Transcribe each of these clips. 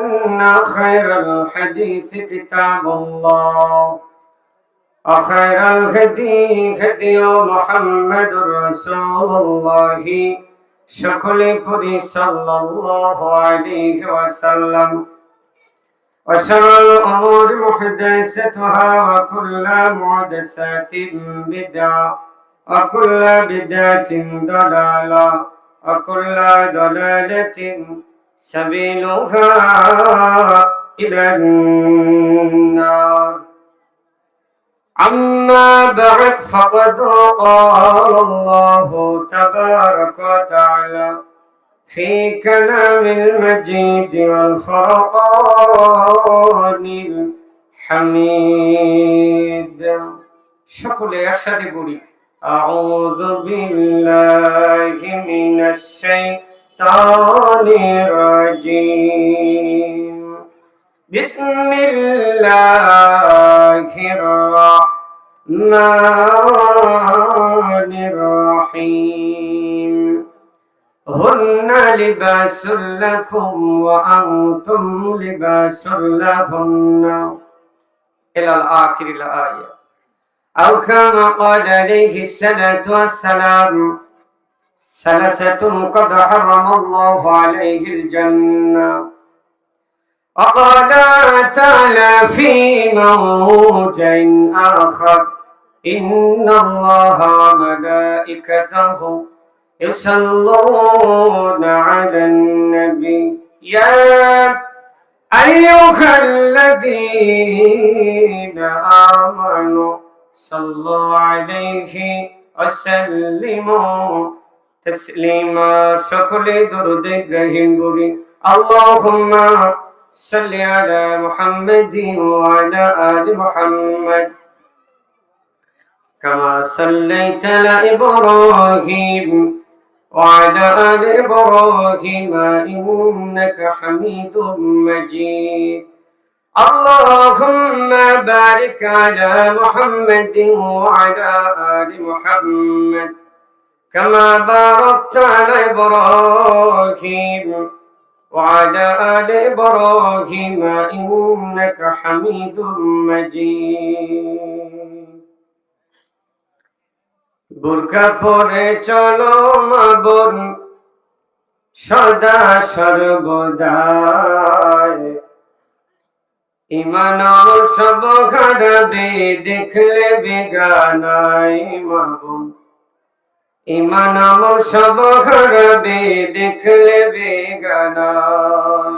إن خير الحديث كتاب الله. أخير الهدي هدي محمد رسول الله. شكل بري صلى الله عليه وسلم. وشر الأمور محدثتها وكل محدثات بدعة وكل بدعة ضلالة وكل ضلالة سبيلها إلى النار. أما بعد فقد قال الله تبارك وتعالى في كلام المجيد والفرقان الحميد. شكرا أشهد قولي أعوذ بالله من الشيطان الرجيم. بسم الله الرحمن الرحيم. هن لباس لكم وأنتم لباس لهن. إلى الآخر الآية. أو كما قال عليه الصلاة والسلام ثلاثة قد حرم الله عليه الجنة. وقال تعالى في موج آخر إن الله وملائكته يصلون على النبي. يا أيها الذين آمنوا صلوا عليه وسلموا. تسليما شكر درود إبراهيم بوري. اللهم صل على محمد وعلى آل محمد. كما صليت على إبراهيم وعلى آل إبراهيم إنك حميد مجيد. اللهم بارك على محمد وعلى آل محمد. كما باركت على إبراهيم وعلى آل إبراهيم إنك حميد مجيد বুরকা পরে চলো মা বোন সদা সর্বদায় ইমান সব খারাপে দেখলে বেগানাই মা বোন ইমান আমল সব খারাপে দেখলে বেগানাই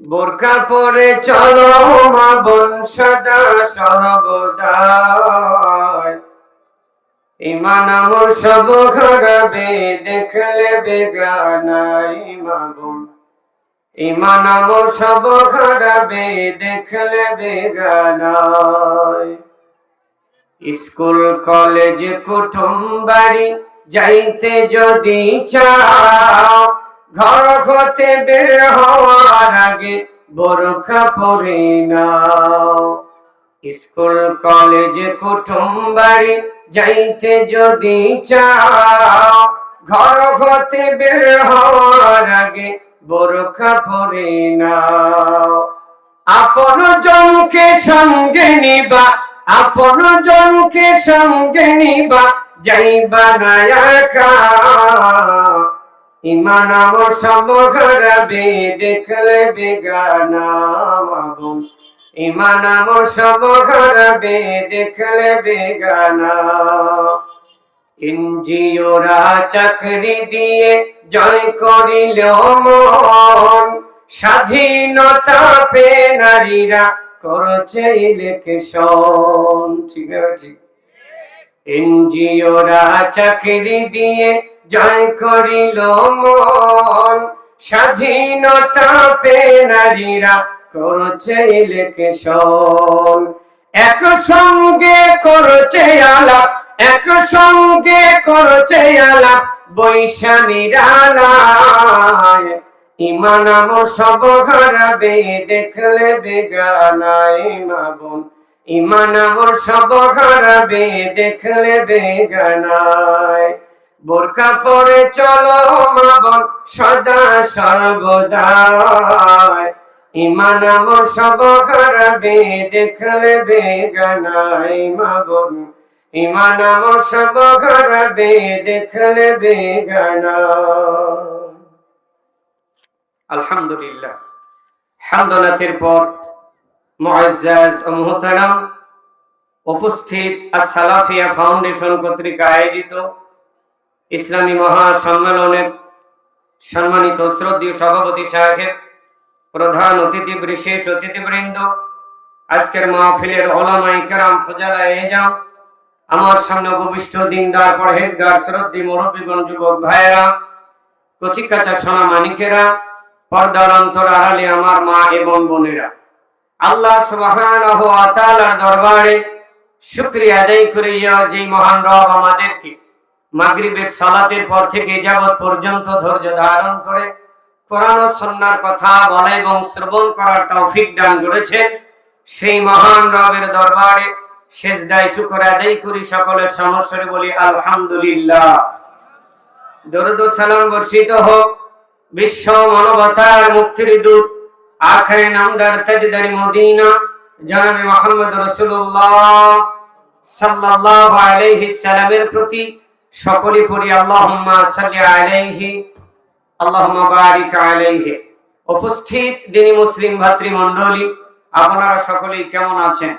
বোরকা পরে চলো মা বোন, সদা সর্বদায় ইমান আমল সব খারাপে দেখলে বেগানাই মা বোন। ইমান আমল সব খারাপে দেখলে বেগানাই স্কুল, কলেজ, কুটুম বাড়ি যাইতে যদি চাও, ঘর হতে বের হওয়ার আগে বোরখা পরে নাও। স্কুল, কলেজ, কুটুম বাড়ি যাইতে যদি চাও, ঘর হতে বের হওয়ার আগে বোরখা পরে নাও। আপন জনকে সঙ্গে নিবা আপন জনকে সঙ্গে নিবা, যাইবা না ইমান আমার সব দেখলে বেগানা ইমান আমার সব দেখলে বেগানা। এনজিওরা চাকরি দিয়ে জয় করিল মন। স্বাধীনতা পে নারীরা করছে ইলেকশন। ঠিক ঠিক? এনজিওরা চাকরি দিয়ে জয় করিল মন। স্বাধীনতা পে নারীরা করছে ইলেকশন। এক সঙ্গে করছে আলাপ, এক সঙ্গে করছে আলাপ, বৈশানীর ইমান আমো সব হারাবে দেখলে বেগানায় মাবুন ইমান আমর সব হারাবে দেখলে বেগানায়। বোরকা পরে চলো মা বোন সদা সর্বদা ইমান আমল সব হারাবে দেখলে বেগানাই মা বোন ইমান আমল সব হারাবে দেখলে বেগানা আলহামদুলিল্লাহ। হামদনাথের পর মুআজ্জাজ ও মুহতারাম উপস্থিত সালাফিয়া ফাউন্ডেশন কর্তৃক আয়োজিত ইসলামী মহাসম্মেলনের সম্মানিত শ্রদ্ধীয় সভাপতি সাহেব, প্রধান অতিথি, বিশেষ অতিথিবৃন্দ, আজকের মাহফিলের ওলামাই কেরাম ফজালা এজাম আমার সামনে উপবিষ্ট দিনদার, পরহেজগার শ্রদ্ধী মুরব্বীগণ, যুবক ভাইয়েরা কচিকাচা সোনা মানিকেরা পর্দার অন্তর আড়ালে আমার মা এবং বোনেরা। আল্লাহ সুবহানাহু দরবারে শুকরিয়া আদায় করি যে মহান রব আমাদেরকে মাগরিবের সালাতের পর থেকে যাবৎ পর্যন্ত ধৈর্য ধারণ করে কোরআন ও সুন্নাহর কথা বলা এবং শ্রবণ করার তৌফিক দান করেছেন। সেই মহান রবের দরবারে সেজদায় শুকর আদায় করি সকলের সমস্যারে বলি, আলহামদুলিল্লাহ। দরুদ সালাম বর্ষিত হোক। বিশ্ব মানবতার মুক্তির দূত, আখরে নামদার তাজদারি মদিনা, জনাবে মোহাম্মদ রাসূলুল্লাহ সাল্লাল্লাহু আলাইহি সাল্লামের প্রতি সকলে পড়ি, আল্লাহুম্মা সাল্লি আলাইহি, আল্লাহুম্মা বারিক আলাইহি। উপস্থিত দিনী মুসলিম ভাতৃমণ্ডলী, আপনারা সকলেই কেমন আছেন?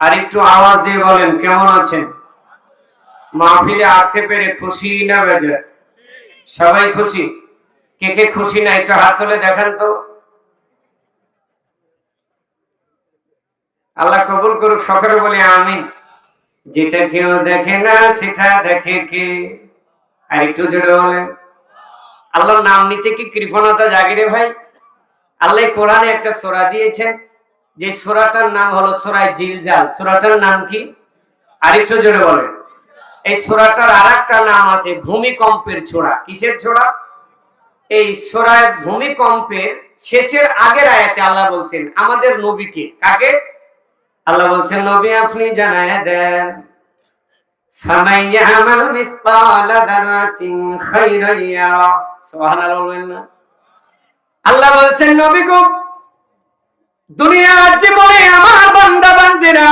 আর একটু আওয়াজ দিয়ে বলেন, কেমন আছেন? মাহফিলে আসতে পেরে খুশি না বেজার? সবাই খুশি? কে কে খুশি না? একটু হাত তুলে দেখান তো। আল্লাহ কবুল করুক, সকলে বলে আমিন। যেটা কেউ দেখে না, সেটা দেখে কে? আর একটু জোরে বলেন। আল্লাহর নাম নিতে কি কৃপণতা জাগে রে ভাই? আল্লাহ কোরআনে একটা সোরা দিয়েছেন। যে সোরাটার নাম হলো সোরায় জিলজাল। সোরাটার নাম কি? আরেকটু জোরে বলেন। এই সোরাটার আর একটা নাম আছে ভূমিকম্পের ছোড়া। কিসের ছোড়া? এই সোরায় ভূমিকম্পের শেষের আগের আয়াতে আল্লাহ বলছেন, আমাদের নবীকে। কাকে? আল্লাহ বলছেন, নবী আপনি জানায় দেন আল্লাহ বলছেন, নবী গো, দুনিয়ার জীবনে আমার বান্দা বান্দিরা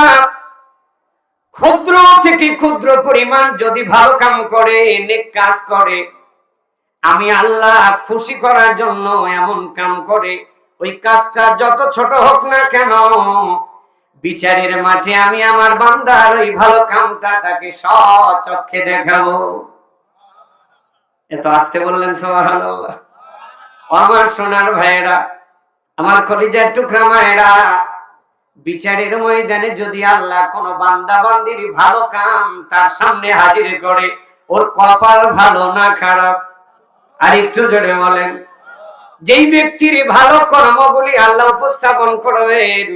ক্ষুদ্র থেকে ক্ষুদ্র পরিমাণ যদি ভালো কাম করে, নেক কাজ করে, আমি আল্লাহ খুশি করার জন্য এমন কাম করে, ওই কাজটা যত ছোট হোক না কেন, বিচারের মাঠে আমি আমার বান্দার ওই ভালো কামটা তাকে সচক্ষে দেখাবো। এত আসতে বললেন ও আমার সোনার ভাইয়েরা, আমার কলিজার টুকরা মায়েরা বিচারের ময়দানে যদি আল্লাহ কোন বান্দা বান্দির ভালো কাম তার সামনে হাজির করে, ওর কপাল ভালো না খারাপ? আর একটু জোরে বলেন, যেই ব্যক্তির ভালো কর্মগুলি আল্লাহ উপস্থাপন করবেন,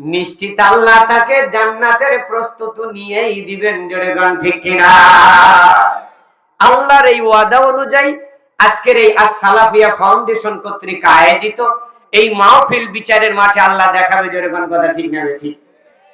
নিশ্চিত আল্লাহ তাকে জান্নাতের প্রস্তুত নিয়েই দিবেন, জোরে গান ঠিক কিনা? আল্লাহর এই ওয়াদা অনুযায়ী আজকের এই সালাফিয়া ফাউন্ডেশন কর্তৃক আয়োজিত এই মাহফিল বিচারের মাঠে আল্লাহ দেখাবে গান কথা ঠিক না ঠিক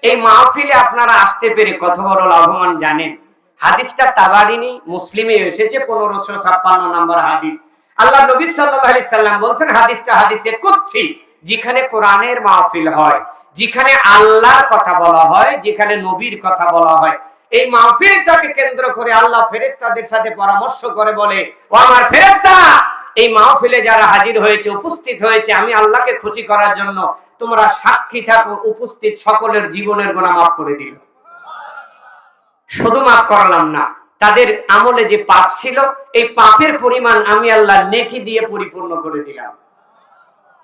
এই মাহফিলে আপনারা আসতে পেরে কত বড় লাভবান জানেন? হাদিসটা তাবারিনি মুসলিমে এসেছে, পনেরোশো ছাপ্পান্ন নম্বর হাদিস। আল্লাহ নবী সাল্লাহ সাল্লাম বলছেন, হাদিসটা হাদিসে করছি যেখানে কোরআনের মাহফিল হয়, যেখানে আল্লাহর কথা বলা হয়, যেখানে নবীর কথা বলা হয়। এই মাহফিলটাকে কেন্দ্র করে আল্লাহ ফেরেস্তাদের সাথে পরামর্শ করে বলে, ও আমার ফেরেস্তা এই মাহফিলে যারা হাজির হয়েছে, উপস্থিত হয়েছে, আমি আল্লাহকে খুশি করার জন্য তোমরা সাক্ষী থাকো, উপস্থিত সকলের জীবনের গোনা মাফ করে দিল। শুধু মাফ করলাম না, তাদের আমলে যে পাপ ছিল, এই পাপের পরিমাণ আমি আল্লাহ নেকি দিয়ে পরিপূর্ণ করে দিলাম।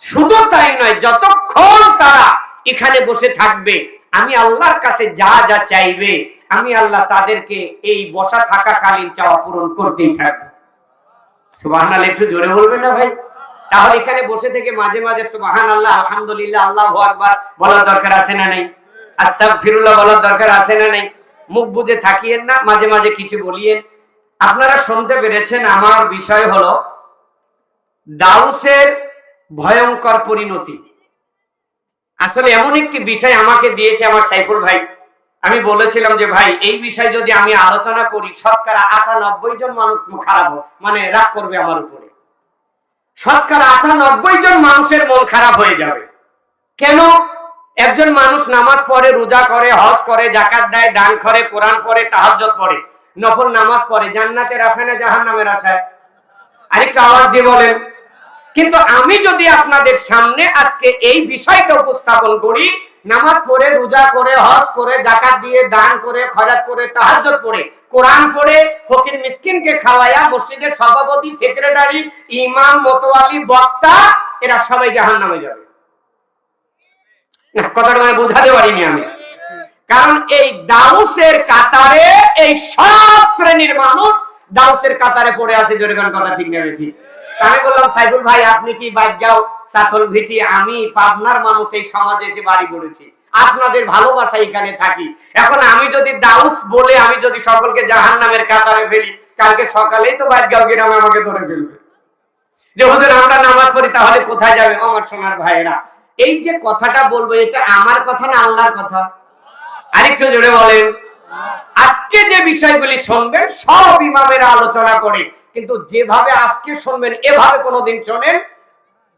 শুধু তাই নয়, যতক্ষণ তারা এখানে বসে থাকবে, আমি আল্লাহর কাছে যা যা চাইবে, আমি আল্লাহ তাদেরকে এই বসা থাকাকালীন চাওয়া পূরণ করতেই থাকব। একটু জোরে বলবেন না ভাই? তাহলে এখানে বসে থেকে মাঝে মাঝে সুবাহান আল্লাহ আলহামদুলিল্লাহ, আল্লাহ বলার দরকার আছে না নেই? বলার দরকার আছে না নেই? মুখ বুঝে থাকিয়েন না, মাঝে মাঝে কিছু বলিয়েন। আপনারা শুনতে পেরেছেন আমার বিষয় হলো দাউসের ভয়ঙ্কর পরিণতি। আসলে এমন একটি বিষয় আমাকে দিয়েছে আমার সাইফুল ভাই। আমি বলেছিলাম যে, ভাই, এই বিষয়ে যদি আমি আলোচনা করি, শতকরা আটানব্বই জন মানুষ খারাপ মানে রাগ করবে আমার উপরে। শতকরা আটানব্বই জন মানুষের মন খারাপ হয়ে যাবে। কেন? একজন মানুষ নামাজ পড়ে, রোজা করে, হজ করে জাকাত দেয়, দান করে, কোরআন পড়ে, তাহাজ্জুদ পড়ে, নফল নামাজ পড়ে, জান্নাতের আশায় না জাহান্নামের আশায়। আরেকটা আওয়াজ দিয়ে বলেন। কিন্তু আমি যদি আপনাদের সামনে আজকে এই বিষয়টা উপস্থাপন করি নামাজ পড়ে, রোজা করে, হজ করে, জাকাত দিয়ে, দান করে, খয়রাত করে, তাহাজ্জুদ পড়ে, কোরআন পড়ে, ফকির মিসকিনকে খাওয়ায়া মসজিদের সভাপতি, সেক্রেটারি, ইমাম, মোতোয়ালি, বক্তা, এরা সবাই জাহান্নামে যাবে। না, কথাটা মানে বোঝাতে পারিনি আমি। কারণ এই দাউসের কাতারে, এই সব শ্রেণির মানুষ দাউসের কাতারে পড়ে আছে জোরেগান কথা ঠিক ঠিক আমি বললাম, সাইফুল ভাই, আপনি কি বাজ্ঞাও সাতল ভিটি আমি পাবনার মানুষ এই সমাজে এসে বাড়ি করেছি। আপনাদের ভালোবাসা এখানে থাকি। এখন আমি যদি দাউস বলে আমি যদি সকলকে জাহান নামের কাতারে ফেলি, কালকে সকালেই তো বাজ্ঞাও গ্রামে আমাকে ধরে ফেলবে। যে হুজুর, আমরা নামাজ পড়ি, তাহলে কোথায় যাবে? আমার সোনার ভাইয়েরা এই যে কথাটা বলব, এটা আমার কথা না আল্লাহর কথা? আরেকটু জোরে বলেন। আজকে যে বিষয়গুলি শুনবেন, সব ইমামেরা আলোচনা করে। কিন্তু যেভাবে আজকে শুনবেন, এভাবে কোনোদিন শোনেন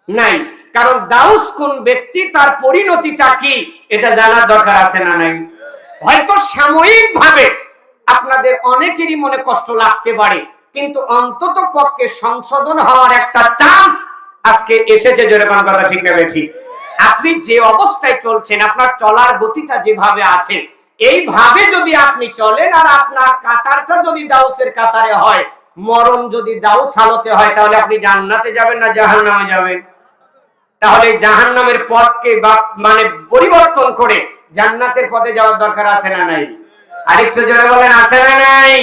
নাই। কারণ দাউস কোন ব্যক্তি, তার পরিণতিটা কি, এটা জানার দরকার আছে না নাই? হয়তো সাময়িক ভাবে আপনাদের অনেকেরই মনে কষ্ট লাগতে পারে, কিন্তু অন্তত পক্ষে সংশোধন হওয়ার একটা চান্স আজকে এসেছে, যেরকম কথা ঠিক নেবে ঠিক আপনি যে অবস্থায় চলছেন, আপনার চলার গতিটা যেভাবে আছে, এইভাবে যদি আপনি চলেন, আর আপনার কাতারটা যদি দাউসের কাতারে হয় মরণ যদি দাউস হালতে হয়, তাহলে আপনি জান্নাতে যাবেন না জাহান্নামে যাবেন? তাহলে জাহান্নামের পথকে বা মানে পরিবর্তন করে জান্নাতের পথে যাওয়ার দরকার আছে না নাই? আরেকটু জোরে বলেন, আছে না নাই?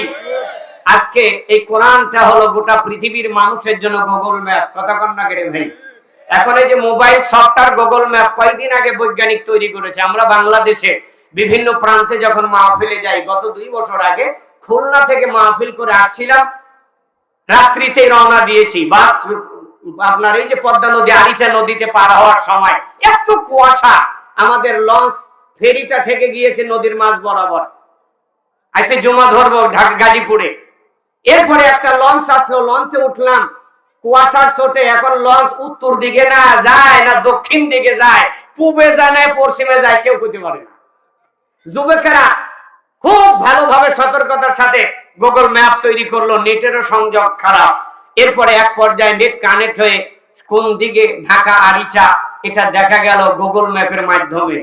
আজকে এই কোরআনটা হলো গোটা পৃথিবীর মানুষের জন্য গুগল ম্যাপ। কন না কেড়ে ভাই। এখন এই যে মোবাইল সফটওয়্যার গুগল ম্যাপ কয়েকদিন আগে বৈজ্ঞানিক তৈরি করেছে? আমরা বাংলাদেশে বিভিন্ন প্রান্তে যখন মাহফিলে যাই, গত দুই বছর আগে খুলনা থেকে মাহফিল করে আসছিলাম। রাত্রিতে রওনা দিয়েছি। বাস, আপনার এই যে পদ্মা নদী, আরিচা নদীতে পার হওয়ার সময় এত কুয়াশা। আমাদের লঞ্চ ফেরিটা থেকে গিয়েছে নদীর মাঝ বরাবর। আজকে জমা ধরবো ঢাকা গাজীপুরে। এরপরে একটা লঞ্চ আসলো, লঞ্চে উঠলাম। কুয়াশার চোটে এখন লঞ্চ উত্তর দিকে না যায় না, দক্ষিণ দিকে যায়। পূবে যায় না, পশ্চিমে যায়, কেউ করতে পারে না। যুবকেরা খুব ভালোভাবে সতর্কতার সাথে গুগল ম্যাপ তৈরি করল, নেটেরও সংযোগ খারাপ। এরপরে এক পর্যায়ে নেট কানেক্ট হয়ে কোন দিকে ঢাকা আরিচা এটা দেখা গেল গুগল ম্যাপের মাধ্যমে।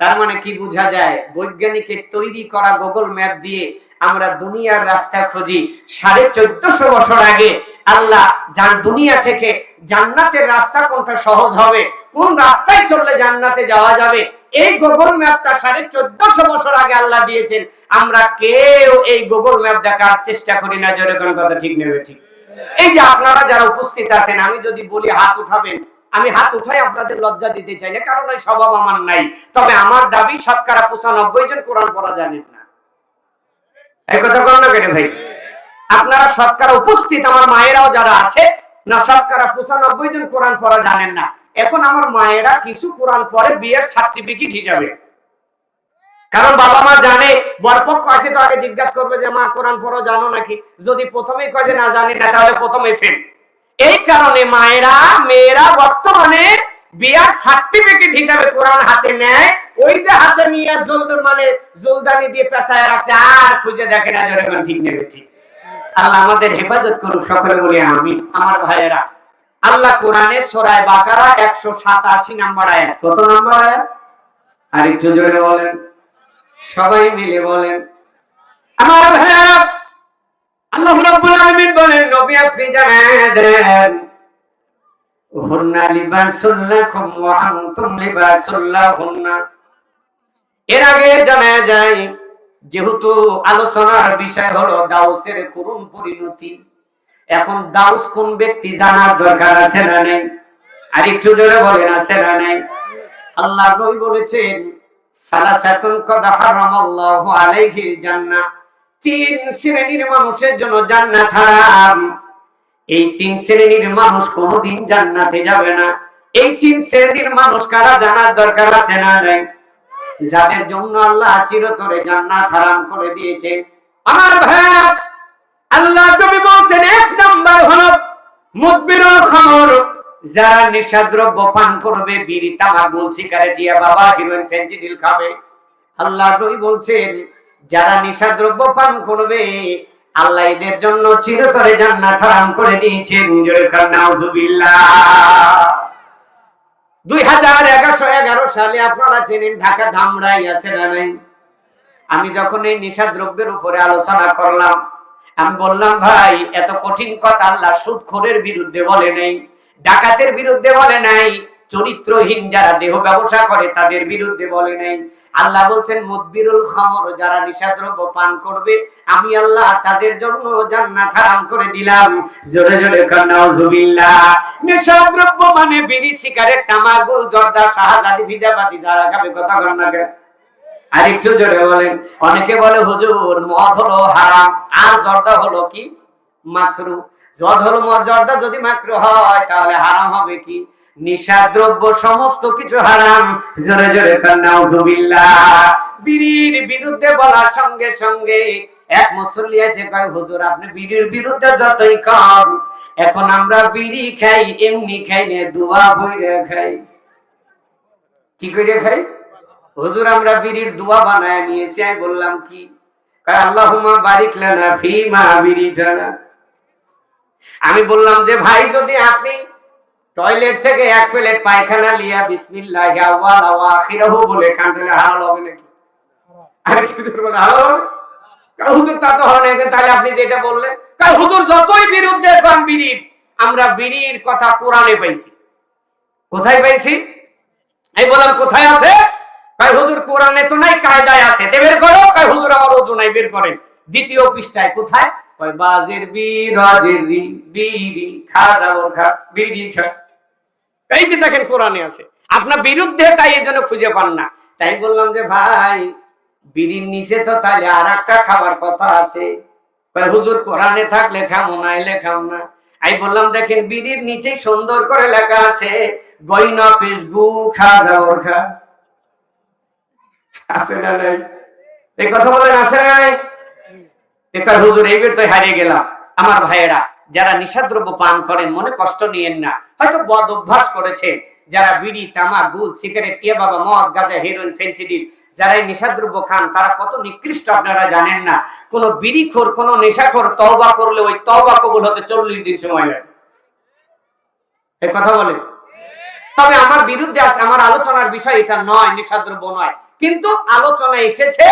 তার মানে কি বোঝা যায়? বৈজ্ঞানিকের তৈরি করা গুগল ম্যাপ দিয়ে আমরা দুনিয়ার রাস্তা খুঁজি। সাড়ে চোদ্দশো বছর আগে আল্লাহ যান দুনিয়া থেকে জান্নাতের রাস্তা কোনটা সহজ হবে, কোন রাস্তায় চললে জান্নাতে যাওয়া যাবে এই গুগল ম্যাপটা সাড়ে চোদ্দশো বছর আগে আল্লাহ দিয়েছেন। আমরা কেউ এই গুগল ম্যাপ দেখার চেষ্টা করি না যেরকম কথা ঠিক নেবে ঠিক এই যে আপনারা যারা উপস্থিত আছেন, আমি যদি বলি হাত উঠাবেন, আমি হাত উঠাই আপনাদের লজ্জা দিতে চাই না, কারণ ওই স্বভাব আমার নাই। তবে আমার দাবি, শতকরা পঁচানব্বই জন কোরআন পড়া জানেন না। এই কথা বল না কেন ভাই? আপনারা শতকরা উপস্থিত, আমার মায়েরাও যারা আছে, না শতকরা পঁচানব্বই জন কোরআন পড়া জানেন না। এখন আমার মায়েরা কিছু কোরআন পরে বিয়ের সার্টিফিকেট হিসাবে। কারণ বাবা মা জানে, বরপক্ষ আছে তো আগে জিজ্ঞাসা করবে যে, মা, কোরআন পড়া, জানো নাকি? যদি প্রথমেই কয় না, জানি না, তাহলে প্রথমে ফেল। এই কারণে মায়েরা, মেয়েরা বর্তমানে বিয়ার সার্টিফিকেট হিসাবে কোরআন হাতে নেয়। ওই যে হাতে নিয়ে জলদ মানে জলদানি দিয়ে পেঁচায় রাখছে, আর খুঁজে দেখে না যখন ঠিক নেবে ঠিক। আল্লাহ আমাদের হেফাজত করুক, সকলে বলি আমি আমার ভাইয়েরা আল্লাহ কোরআনে সোরায় বাকারা একশো সাতাশি নাম্বার আয়াত। কত নাম্বার আয়াত? আর একটু জোরে বলেন। সবাই মিলে বলেন। আমার ভাইয়েরা, আল্লাহ রাব্বুল আলামিন বলেন, নবী আপনি হুন্না লিবাসুল লাকুম ওয়া আনতুম লিবাসুল লাহুন্না। এর আগে জানা যায়, যেহেতু আলোচনার বিষয় হলো দাউসের করুণ পরিণতি এখন দাউস কোন ব্যক্তি জানার দরকার আছে না নেই? আর একটু জোরে বলেন, আছে না নেই? আল্লাহ নবী বলেছেন, সালাসাতুন কদ হারামাল্লাহু আলাইহিল জান্নাহ। তিন শ্রেণির মানুষের জন্য জান্নাত হারাম। এই তিন শ্রেণির মানুষ কোনোদিন জান্নাতে যাবে না। এই তিন শ্রেণির মানুষ কারা জানার দরকার আছে না নাই? যাদের জন্য আল্লাহ চিরতরে জান্নাত হারাম করে দিয়েছে। আমার ভাই আল্লাহ তুমি বলছেন, এক নাম্বার হলো মুদবিরুল খামর যারা নেশাদ্রব্য পান করবে, বিড়ি, তামাক, সিগারেট, ইয়া বাবা, হিরোইন ফেন্সিডিল খাবে। আল্লাহ নবী বলছেন, যারা নেশাদ্রব্য পান করবে, আল্লাহ এদের জন্য চিরতরে জান্নাত হারাম করে দিয়েছেন। নাউজুবিল্লাহ। দুই হাজার এগারোশো এগারো সালে আপনারা চেনেন ঢাকা ধামরাই আছে আমি যখন এই নেশা দ্রব্যের উপরে আলোচনা করলাম আমি বললাম, ভাই, এত কঠিন কথা আল্লাহ সুদখোরের বিরুদ্ধে বলে নাই, ডাকাতের বিরুদ্ধে বলে নাই, চরিত্রহীন যারা দেহ ব্যবসা করে তাদের বিরুদ্ধে বলে নাই। আল্লাহ বলছেন, মুদবিরুল খামর, যারা নিশাদ্রব্য পান করবে, আমি আল্লাহ তাদের জন্য জান্নাত হারাম করে দিলাম। জোরে জোরে কান্নাউজুবিল্লাহ নিশাদ্রব্য মানে বিড়ি, সিগারেট তামাকুল জর্দা শাহাদাতি ভিজাবাতি যারা খাবে, কথা কর না? আর একটু জোরে বলেন। অনেকে বলে, হুজুর, মদ হলো হারাম। আর জর্দা হলো কি? মাকরু। জর্দ হলো মদ, জর্দা যদি মাকরু হয়, তাহলে হারাম হবে কি? নিশাদ্রব্য সমস্ত কিছু হারাম। জোরে জোরে বিড়ির বিরুদ্ধে বলার সঙ্গে সঙ্গে এক মুসল্লি আছে কয়, হুজুর, আপনি বিড়ির বিরুদ্ধে যতই কম এখন আমরা বিড়ি খাই, এমনি খাই না দুয়া বইরে খাই। কি করে খাই? হুজুর, আমরা বিড়ির দোয়া বানায় নিয়েছি। আমি বললাম, কি? কয়, আল্লাহুম্মা বারিক লানা ফিমা বিরিজানা। আমি বললাম যে, ভাই, যদি আপনি টয়লেট থেকে এক প্লেট পায়খানা লিয়া বিসমিল্লাহ আউয়াল ওয়া আখিরাহু বলে খান, তাহলে হালাল হবে নাকি? আরে হুজুর বলে, হালাল হবে? কারণ হুজুর, তা তো হবে না তাহলে আপনি যেটা বললেন। কারণ হুজুর, যতই বিরুদ্ধে কন বিড়ির, আমরা বিড়ির কথা কোরআনে পাইছি। কোথায় পাইছি? আমি বললাম, কোথায় আছে? কয়, হুজুর, কোরআনে তো নাই, কায়দায় আছে। তে বের করো, কয়, হুজুর, আমার ওজু নাই, বের করেন। দ্বিতীয় পৃষ্ঠায় কোথায়? কয়, বাজের বিরাজের রি বিড়ি খা যাবর খা বিড়ি খা। এই যে দেখেন কোরআনে আছে। আপনার বিরুদ্ধে তাই এই জন্য খুঁজে পান না। তাই বললাম যে, ভাই বিড়ির নিচে তো তাহলে আর একটা খাবার কথা আছে। কয়, হুজুর, কোরআনে থাকলে খামো না এলে না। আমি বললাম, দেখেন বিড়ির নিচে সুন্দর করে লেখা আছে গইনা পিস গু, খা যাবর খা। আছে না নাই? এই কথা বলেন, আছে না নাই? হুজুর তো হারিয়ে গেলাম। আমার ভাইয়েরা, যারা নিশাদ্রব্য পান করেন, মনে কষ্ট নিয়েন না। হয়তো বদ অভ্যাস করেছে, যারা বিড়ি তামাক গুল, সিগারেট ইয়ে বাবা, মদ, গাঁজা, হেরোইন ফেন্সিডিল যারা এই নেশাদ্রব্য খান, তারা কত নিকৃষ্ট আপনারা জানেন না। কোন বিড়িখোর, কোন নেশাখোর তওবা করলে ওই তওবা কবুল হতে চল্লিশ দিন সময় লাগে। এই কথা বলেন। তবে আমার বিরুদ্ধে আছে আমার আলোচনার বিষয় এটা নয়, নিশাদ্রব্য নয়। কিন্তু আলোচনা এসেছে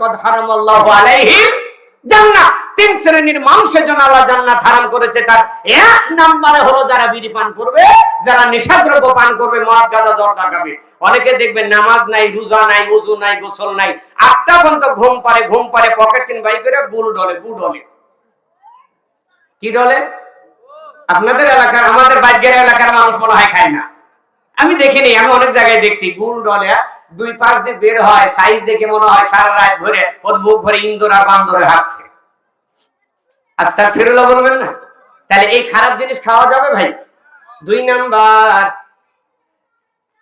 কদ হারামাল্লাহু আলাইহিম জান্নাত। তিন শ্রেণির মানুষের জন্য আল্লাহ জান্নাত হারাম করেছে, তার এক নম্বরে হলো যারা বিড়ি পান করবে, যারা নেশাদ্রব্য পান করবে, মদ, গাঁজা, জর্দা খাবে। অনেকে দেখবেন নামাজ নাই, রোজা নাই ওযু নাই, গোসল নাই, আটটা পর্যন্ত ঘুম পারে ঘুম পারে পকেট তিন বাই করে গুল ডলে ডলে। কি ডলে? আপনাদের এলাকার, আমাদের বাইকের এলাকার মানুষ মনে হয় খায় না। আমি দেখিনি, আমি অনেক জায়গায় দেখছি। গুল ডলে, দুই পাশ দিয়ে বের হয় সাইজ দেখে মনে হয় সারা রাত ধরে ওর মুখ ভরে ইন্দোর আর বান্দরে হাঁটছে আস্তা ফেরুলা বলবেন না? তাহলে এই খারাপ জিনিস খাওয়া যাবে ভাই? দুই নাম্বার।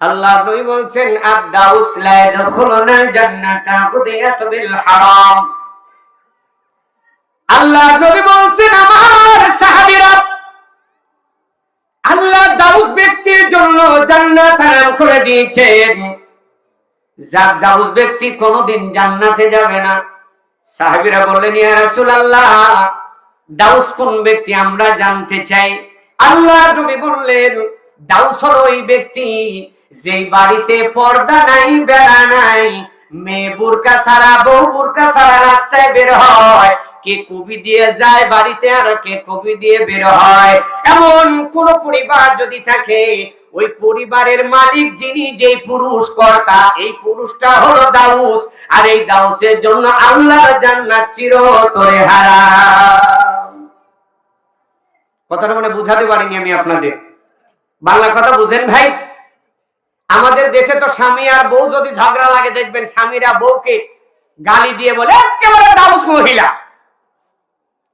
আল্লাহ নবী বলছেন আদাউস লা ইয়াদখুলুনা জান্নাতা কুদিয়াত বিল হারাম। আল্লাহ নবী বলছেন, আমার সাহাবীরা আল্লাহ দাউদ ব্যক্তির জন্য জান্নাত হারাম করে দিয়েছেন। যার দাউদ ব্যক্তি কোনোদিন জান্নাতে যাবে না। সাহাবীরা বললেন, ইয়া রাসূলুল্লাহ, দাউস কোন ব্যক্তি আমরা জানতে চাই? আল্লাহ নবী বললেন, দাউস হলো ওই ব্যক্তি যেই বাড়িতে পর্দা নাই, বেড়া নাই, মেয়ে বুরকা ছাড়া, বউ বুরকা ছাড়া রাস্তায় বের হয়। কে কবি দিয়ে যায় বাড়িতে আর কে কবি দিয়ে বের হয়? এমন কোন পরিবার যদি থাকে, ওই পরিবারের মালিক যিনি যেই পুরুষ কর্তা এই পুরুষটা হলো দাউস। আর এই দাউসের জন্য আল্লাহ জান্নাত চিরতরে হারাম। কথাটা মানে বুঝাতে পারিনি আমি আপনাদের। বাংলা কথা বুঝেন ভাই? আমাদের দেশে তো স্বামী আর বউ যদি ঝগড়া লাগে, দেখবেন স্বামীরা বউকে গালি দিয়ে বলে, একেবারে দাউস মহিলা।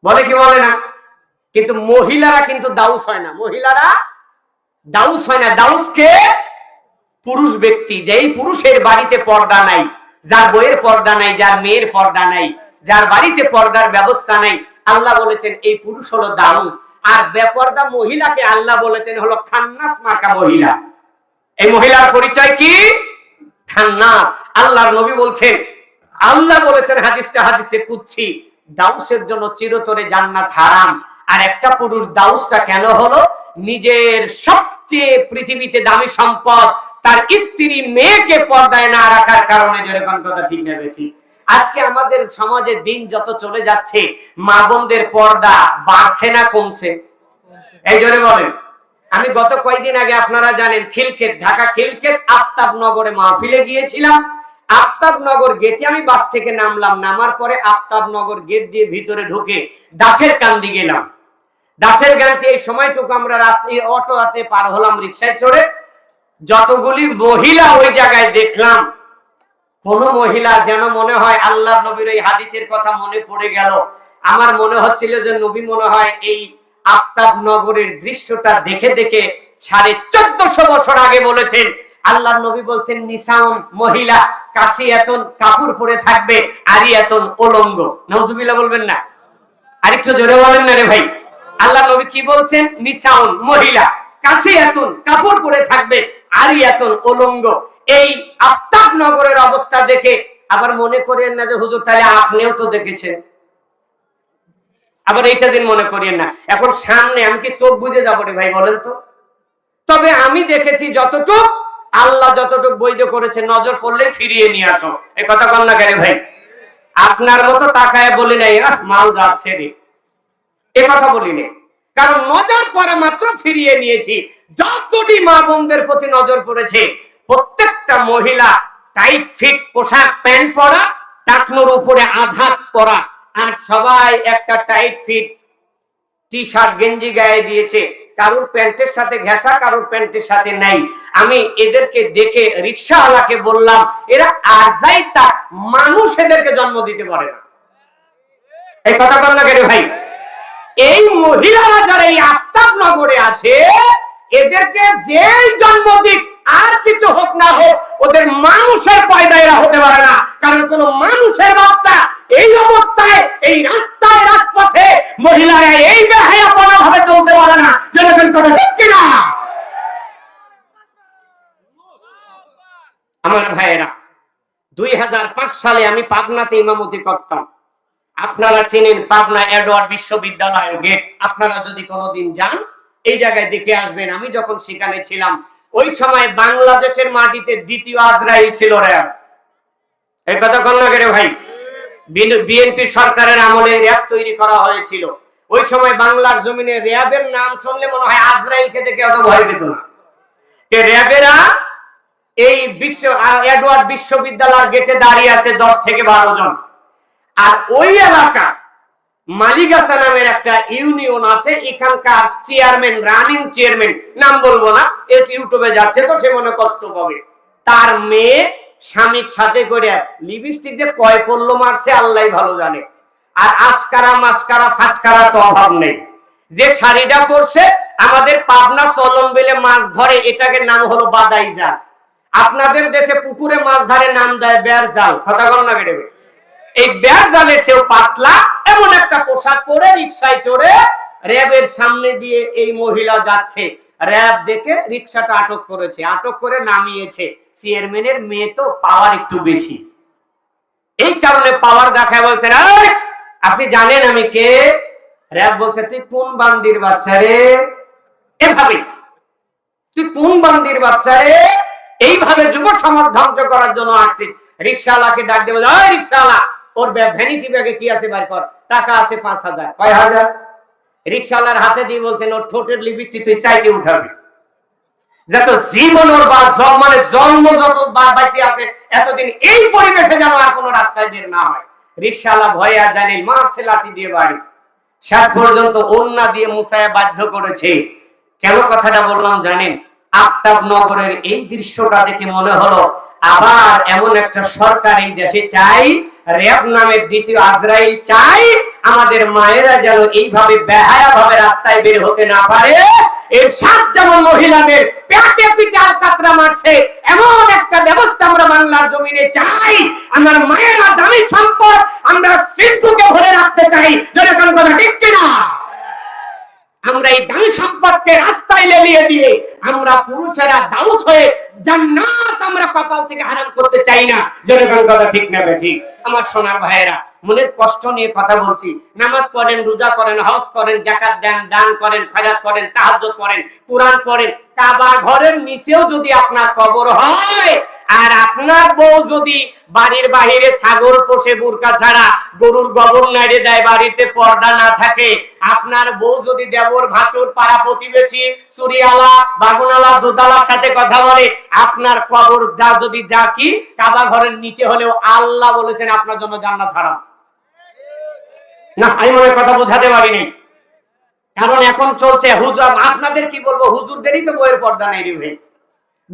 বলে কি বলে না? কিন্তু মহিলারা কিন্তু দাউস হয় না। মহিলারা দাউস হয় না। দাউস কে? পুরুষ ব্যক্তি। যেই পুরুষের বাড়িতে পর্দা নাই, যার বইয়ের পর্দা নাই, যার মেয়ের পর্দা নাই, যার বাড়িতে পর্দার ব্যবস্থা নাই, আল্লাহ বলেছেন এই পুরুষ হলো দাউস। আর বেপর্দা মহিলাকে আল্লাহ বলেছেন হলো খান্নাস মাকা মহিলা। এই মহিলার পরিচয় কি? খান্নাস। আল্লাহর নবী বলছেন, আল্লাহ বলেছেন হাদিসটা হাদিসে কুচ্ছি দাউসের জন্য চিরতরে জান্নাত হারাম। আর একটা পুরুষ দাউসটা কেন হলো? নিজের সবচেয়ে পৃথিবীতে দামি সম্পদ তার স্ত্রী মেয়েকে পর্দায় না রাখার কারণে যেরকম কথা ঠিক নেবে আজকে আমাদের সমাজে দিন যত চলে যাচ্ছে, মা বোনদের পর্দা বাড়ছে না কমছে। এই জন্য বলেন। আমি গত কয়েকদিন আগে আপনারা জানেন খিলক্ষেত, ঢাকা খিলক্ষেত আফতাব নগরে মাহফিলে গিয়েছিলাম। আফতাব নগর গেটে আমি বাস থেকে নামলাম, নামার পরে আফতাব নগর গেট দিয়ে ভিতরে ঢুকে দাসের কান্দি গেলাম। দাসের গানতে এই সময়টুকু আমরা অটো হাতে পার হলাম রিক্সায় চড়ে। যতগুলি মহিলা ওই জায়গায় দেখলাম, কোন মহিলা যেন মনে হয় আল্লাহ নবীর এই হাদিসের কথা মনে পড়ে গেল। আমার মনে হচ্ছিল যে নবী মনে হয় এই আফতাব নগরের দৃশ্যটা দেখে দেখে সাড়ে চোদ্দশো বছর আগে বলেছেন আল্লাহ নবী বলছেন নিসাউন মহিলা কাশি এতন কাপড় পরে থাকবে আরি এতন ওলঙ্গ। নজুবিল্লা বলবেন না। আরেকটু জোরে বলেন না রে ভাই। আল্লাহ নবী কি বলছেন? নিসাউন মহিলা কাছে এতন কাপড় পরে থাকবে আরি এতন ওলঙ্গ। এই আফতাব নগরের অবস্থা দেখে আবার মনে করেন না যে, হুজুর, তাহলে আপনিও তো দেখেছেন। আবার এইটা দিন মনে করিয়েন না। এখন সামনে আমি কি চোখ বুঝে যাব রে ভাই, বলেন তো। তবে আমি দেখেছি যতটুক আল্লাহ যতটুকু বৈধ করেছে, নজর পড়লে ফিরিয়ে নিয়ে আসো। এই কথা কন না কেন ভাই? আপনার মতো তাকায় বলি নাই মাল যাচ্ছে রে। এ কথা বলি নাই। কারণ নজর পড়া মাত্র ফিরিয়ে নিয়েছি। যতটি মা বোনদের প্রতি নজর পড়েছে, প্রত্যেকটা মহিলা টাইট ফিট পোশাক, প্যান্ট পরা, টাকনোর উপরে আঘাত পরা। আর সবাই একটা টাইট ফিট টি শার্ট গেঞ্জি গায়ে দিয়েছে। কারোর প্যান্টের সাথে ঘেঁষা, কারোর প্যান্টের সাথে নাই। আমি এদেরকে দেখে রিক্সাওয়ালাকে বললাম, এরা আজাই তা মানুষ এদেরকে জন্ম দিতে পারে না। এই কথা বল না কেন ভাই? এই মহিলারা যারা এই আফতাব নগরে আছে, এদেরকে যেই জন্ম দিক, আর কিছু হোক না হোক, ওদের মানুষের পয়দা এরা হতে পারে না। কারণ কোন মানুষের বাচ্চা এই অবস্থায়, এই রাস্তায়, রাজপথে মহিলারা এই বেহায়াপনা ভাবে চলতে পারে না যেরকম করে ঠিক কিনা আমার ভাইয়েরা, দুই সালে আমি পাবনাতে ইমামতি করতাম। আপনারা চেনেন পাবনা এডওয়ার্ড বিশ্ববিদ্যালয়ের গেট আপনারা যদি কোনোদিন যান, এই জায়গায় দেখে আসবেন। আমি যখন সেখানে ছিলাম, ওই সময় বাংলাদেশের মাটিতে দ্বিতীয় আজরাইল ছিল র্যাব এই কথা কন না কেন ভাই? বিএনপি সরকারের আমলে র্যাব তৈরি করা হয়েছিল। ওই সময় বাংলার জমিনে র্যাবের নাম শুনলে মনে হয় আজরাইলকে দেখে অত ভয় পেত না। র্যাবেরা এই বিশ্ব এডওয়ার্ড বিশ্ববিদ্যালয়ের গেটে দাঁড়িয়ে আছে দশ থেকে বারো জন। আর ওই এলাকা মালিগাছা নামের একটা ইউনিয়ন আছে, এখানকার চেয়ারম্যান রানিং চেয়ারম্যান নাম বলব না ইউটিউবে যাচ্ছে তো সে মনে কষ্ট পাবে। তার মেয়ে স্বামীর সাথে করে লিপস্টিক যে কয় পড়ল মারছে আল্লাহ ভালো জানে। আর আস্কারা মাস্কারা ফাস্কারা তো অভাব নেই। যে শাড়িটা পরছে, আমাদের পাবনা চলন বেলে মাছ ধরে, এটাকে নাম হলো বাদাই জাল। আপনাদের দেশে পুকুরে মাছ ধরে, নাম দেয় বেয়ার জাল। কথা বল না বেড়ে এই ব্যাগ জালে সেও পাতলা, এমন একটা পোশাক পরে রিক্সায় চড়ে র্যাবের সামনে দিয়ে এই মহিলা যাচ্ছে। র্যাব দেখে রিক্সাটা আটক করেছে, আটক করে নামিয়েছে। চেয়ারম্যানের মেয়ে তো পাওয়ার একটু বেশি। এই কারণে পাওয়ার দেখায় বলছেন "এই, আপনি জানেন আমি কে? র্যাব বলছে তুই কোন বান্দির বাচ্চা রে? এভাবে। তুই কোন বান্দির বাচ্চা রে? এইভাবে যুব সমাজ ধ্বংস করার জন্য আসছিস রিক্সাওয়ালাকে ডাক দেবে ওই রিক্সাওয়ালা ওর ভ্যানিটি ব্যাগে কি আছে বার কর। টাকা আছে পাঁচ হাজার। কয় হাজার? রিক্সাওয়ালার হাতে দিয়ে বলছেন ওর ঠোঁটের লিপস্টিক তুই চাইতে উঠাবি। যত জীবন ওর মানে জন্ম যত আছে, এতদিন এই পরিবেশে যেন আর কোনো রাস্তায় বের না হয়। রিক্সাওয়ালা আর লাঠি দিয়ে বাড়ি। পর্যন্ত দিয়ে বাধ্য করেছে। কেন কথাটা বললাম জানেন? আফতাব নগরের এই দৃশ্যটা দেখে মনে হলো, আবার এমন একটা সরকার এই দেশে চাই র্যাব নামের দ্বিতীয় আজরাইল চাই আমাদের মায়েরা যেন এইভাবে বেহায়া ভাবে রাস্তায় বের হতে না পারে। এর সাত যেমন মহিলাদের পেটে পিটার কাতরা মারছে, এমন একটা ব্যবস্থা আমরা বাংলার জমিনে চাই। আমার মায়েরা দামি সম্পদ আমরা সিন্ধুকে ভরে রাখতে চাই। যেন কোনো কথা ঠিক আমরা এই দামি সম্পদকে রাস্তায় লেলিয়ে দিয়ে আমরা পুরুষেরা দাউস হয়ে জান্নাত আমরা কপাল থেকে হারাম করতে চাই না। কোনো কথা ঠিক না ঠিক আমার সোনার ভাইয়েরা, মনের কষ্ট নিয়ে কথা বলছি। নামাজ পড়েন, রোজা করেন, হজ করেন জাকাত দেন, দান করেন খয়রাত করেন, তাহাজ্জুদ করেন, কোরআন পড়েন কাবা ঘরের নিচেও যদি আপনার কবর হয় আর আপনার বউ যদি বাড়ির বাহিরে সাগর পোষে বুরকা ছাড়া গরুর গোবর নাড়ে দেয়, বাড়িতে পর্দা না থাকে, আপনার বউ যদি দেবর ভাচুর পাড়া প্রতিবেশী চুরিয়ালা বাগুনালা, দুদালার সাথে কথা বলে, আপনার কবর দা যদি যা কি কাবা ঘরের নিচে হলেও আল্লাহ বলেছেন, আপনার জন্য জান্নাত হারাম। না, আমি মনে কথা বোঝাতে পারিনি। কারণ এখন চলছে হুজুর, আপনাদের কি বলব? হুজুরদেরই তো বইয়ের পর্দা নেই রে ভাই।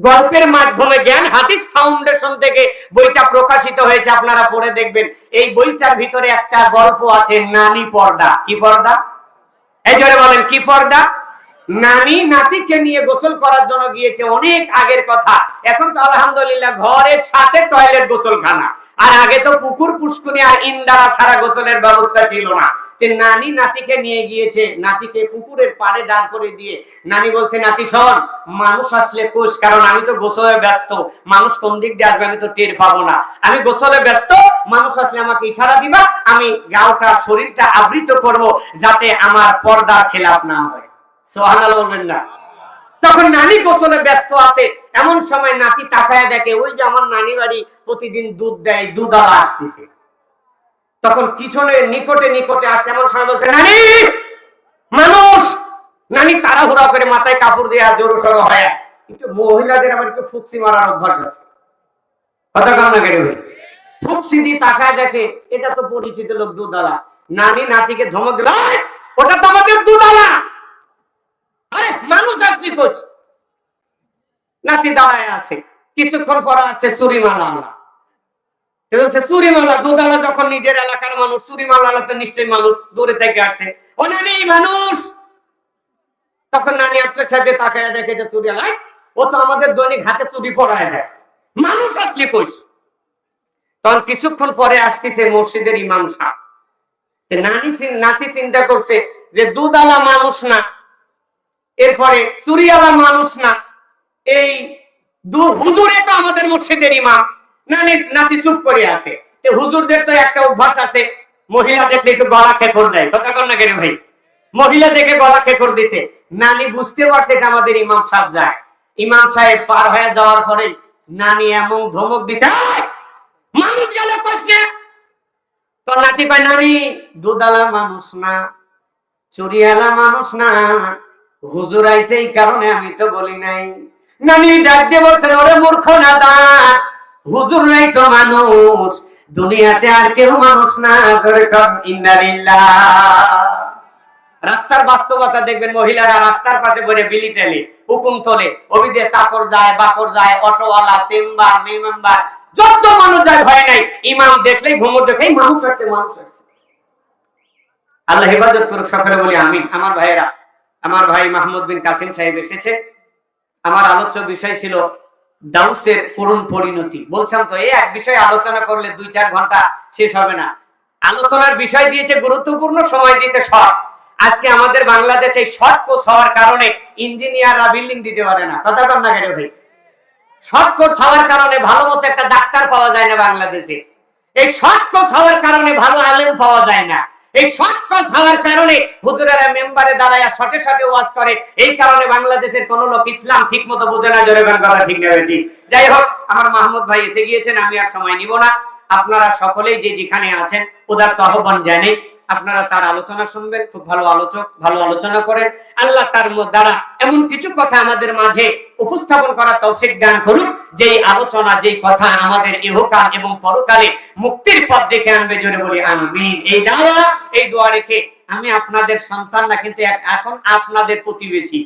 গল্পের মাধ্যমে জ্ঞান হাদিস ফাউন্ডেশন থেকে বইটা প্রকাশিত হয়েছে, আপনারা পড়ে দেখবেন। এই বইটার ভিতরে একটা গল্প আছে, নানি পর্দা। কি পর্দা? এই জন্য বলেন, কি পর্দা? নানি নাতিকে নিয়ে গোসল করার জন্য গিয়েছে, অনেক আগের কথা। এখন তো আলহামদুলিল্লাহ ঘরের সাথে টয়লেট গোসলখানা। আর আগে তো পুকুর পুষ্কুনি আর ইন্দারা ছাড়া গোসলের ব্যবস্থা ছিল না। নানি নাতিকে নিয়ে গিয়েছে, নাতিকে পুকুরের পাড়ে দাঁড় করে দিয়ে, নানি বলছে, নাতি, শোন, মানুষ আসলে কোষ, কারণ আমি তো গোসলে ব্যস্ত। মানুষ কোন দিক দিয়ে আসবে আমি তো টের পাবো না। আমি গোসলে ব্যস্ত, মানুষ আসলে আমাকে ইশারা দিবা, আমি গাওটা, শরীরটা আবৃত করব যাতে আমার পর্দার খেলাপ না হয়। সোহানাল বলবেন না। তখন নানি গোসলে ব্যস্ত আছে। এমন সময় নাতি তাকায় দেখে, ওই যে আমার নানি বাড়ি প্রতিদিন দুধ দেয় দুধালা আসতেছে। তখন পিছনে, নিকটে নিকটে আসে, এমন সময় বলছে, নানি, মানুষ! নানি তাড়াহুড়া করে মাথায় কাপড় দেওয়া জোরো সরো হয়। একটু মহিলাদের আবার একটু ফুকসি মারার অভ্যাস আছে। কথা কম না কেন ফুকসি দিয়ে তাকায় দেখে, এটা তো পরিচিত লোক দুধালা নানি নাতিকে ধমক দিল ওটা তো আমাদের দুধালা আরে, মানুষ আসলি কোচ নাতি দাঁড়ায় আছে। কিছুক্ষণ পর আছে চুরিমালা আল্লাহ সে বলছে চুরিমালা দুধালা যখন নিজের এলাকার মানুষ চুরিমালা তো নিশ্চয়ই মানুষ দূরে থেকে মানুষ! তখন নানি তাকায় দেখে যে চুরিয়ালা "এই, ও তো আমাদের দৈনিক হাতে চুরি পড়ায় দেয়। মানুষ কোচ তখন কিছুক্ষণ পরে আসতেছে মসজিদের ইমাম সাহেব। নানি নাতি চিন্তা করছে যে দুধালা মানুষ না এরপরে চুরিয়ালা মানুষ না এই দু হুজুরে তো আমাদের মসজিদের ইমাম। নানি নাতি চুপ করে আছে। তো হুজুরদের তো একটা অভ্যাস আছে মহিলা দেখলে একটু গলা খেকর দেয়। কথা কন না কেন ভাই? মহিলা দেখে গলা খেকর দিছে। নানি বুঝতে পারছে আমাদের ইমাম সাহেব যায়। ইমাম সাহেব পার হয়ে যাওয়ার পরে নানি এমন ধমক "এই, মানুষ তো নাতি কয় নানি দুধালা মানুষ না চুরিয়ালা মানুষ না। হুজুর আইছে এই কারণে আমি তো বলি নাই। নানি ডাক দিয়ে বলছেন ওরে মূর্খ না দাঁত হুজুর নাই তো মানুষ। দুনিয়াতে আর কেউ মানুষ না ধরে রাস্তার বাস্তবতা দেখবেন, মহিলারা রাস্তার পাশে বসে বিলি টেলে, হুকুম তোলে। অভিদে চাকর যায়, বাকর যায়, অটোওয়ালা, চেম্বার, মেম্বার, যত মানুষ যায়, ভয় নাই। ইমাম দেখলেই ঘুমর দেখেই মানুষ আছে মানুষ আছে আল্লাহ হেফাজত করুক, সকলে বলি আমি আমার ভাইয়েরা, আমার ভাই মাহমুদ বিন কাসিম সাহেব এসেছে। আমার আলোচ্য বিষয় ছিল দাউসের করুণ পরিণতি। বলছিলাম তো, এই এক বিষয়ে আলোচনা করলে দুই চার ঘণ্টা শেষ হবে না। আলোচনার বিষয় দিয়েছে গুরুত্বপূর্ণ, সময় দিয়েছে শর্ট। আজকে আমাদের বাংলাদেশে শর্ট কোর্স হওয়ার কারণে ইঞ্জিনিয়াররা বিল্ডিং দিতে পারে না। কথা কর না কেন ভাই? শর্ট কোর্স হওয়ার কারণে ভালো মতো একটা ডাক্তার পাওয়া যায় না বাংলাদেশে। এই শর্ট কোর্স হওয়ার কারণে ভালো আলেম পাওয়া যায় না। এই শর্ট কোর্স হওয়ার কারণে মেম্বারে দাঁড়ায় শটে শটে ওয়াজ করে। এই কারণে বাংলাদেশের কোন লোক ইসলাম ঠিক মতো বোঝে না, জোরে ঠিক নেবে ঠিক যাই হোক, আমার মাহমুদ ভাই এসে গিয়েছেন, আমি আর সময় নিব না। আপনারা সকলেই যে যেখানে আছেন উদারত আহ্বান জানেই। আপনারা তার আলোচনা শুনবেন, খুব ভালো আলোচক, ভালো আলোচনা করেন। আল্লাহ তার দ্বারা এমন কিছু কথা আমাদের মাঝে উপস্থাপন করা তৌফিক দান করুন। যেই আলোচনা, যেই কথা আমাদের ইহকাল এবং পরকালে মুক্তির পথ দেখে আনবে, জোরে বলি আমিন। এই দাওয়া, এই দোয়া রেখে আমি আপনাদের সন্তান না কিন্তু এখন আপনাদের প্রতিবেশী।